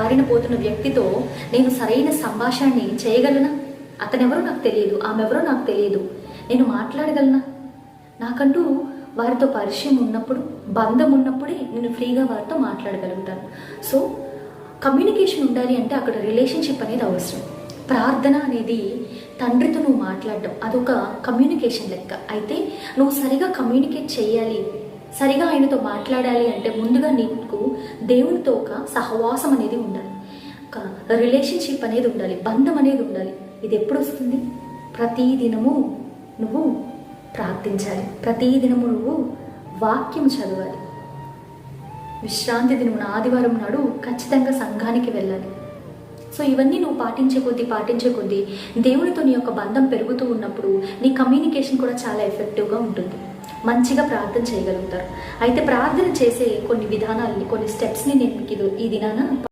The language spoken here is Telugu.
దారిన పోతున్న వ్యక్తితో నేను సరైన సంభాషణని చేయగలనా? అతనెవరో నాకు తెలియదు. ఆమెవరో నాకు తెలియదు. నేను మాట్లాడగలనా? నాకంటూ వారితో పరిచయం ఉన్నప్పుడు బంధం ఉన్నప్పుడే నేను ఫ్రీగా వారితో మాట్లాడగలుగుతాను. సో కమ్యూనికేషన్ ఉండాలి అంటే అక్కడ రిలేషన్షిప్ అనేది అవసరం. ప్రార్థన అనేది తండ్రితో నువ్వు మాట్లాడడం అదొక కమ్యూనికేషన్ లెక్క. అయితే నువ్వు సరిగా కమ్యూనికేట్ చేయాలి సరిగా ఆయనతో మాట్లాడాలి అంటే ముందుగా నీకు దేవునితో ఒక సహవాసం అనేది ఉండాలి. ఒక రిలేషన్షిప్ అనేది ఉండాలి. బంధం అనేది ఉండాలి. ఇది ఎప్పుడు వస్తుంది? ప్రతి దినము నువ్వు ప్రార్థించాలి. ప్రతి దినము నువ్వు వాక్యం చదవాలి. విశ్రాంతి దినమున ఆదివారం నాడు ఖచ్చితంగా సంఘానికి వెళ్ళాలి. సో ఇవన్నీ నువ్వు పాటించే కొద్దీ పాటించే కొద్దీ దేవునితో నీ యొక్క బంధం పెరుగుతూ ఉన్నప్పుడు నీ కమ్యూనికేషన్ కూడా చాలా ఎఫెక్టివ్గా ఉంటుంది. మంచిగా ప్రార్థన చేయగలుగుతారు. అయితే ప్రార్థన చేసే కొన్ని విధానాలని కొన్ని స్టెప్స్ని నేను మీకు ఈ దినాన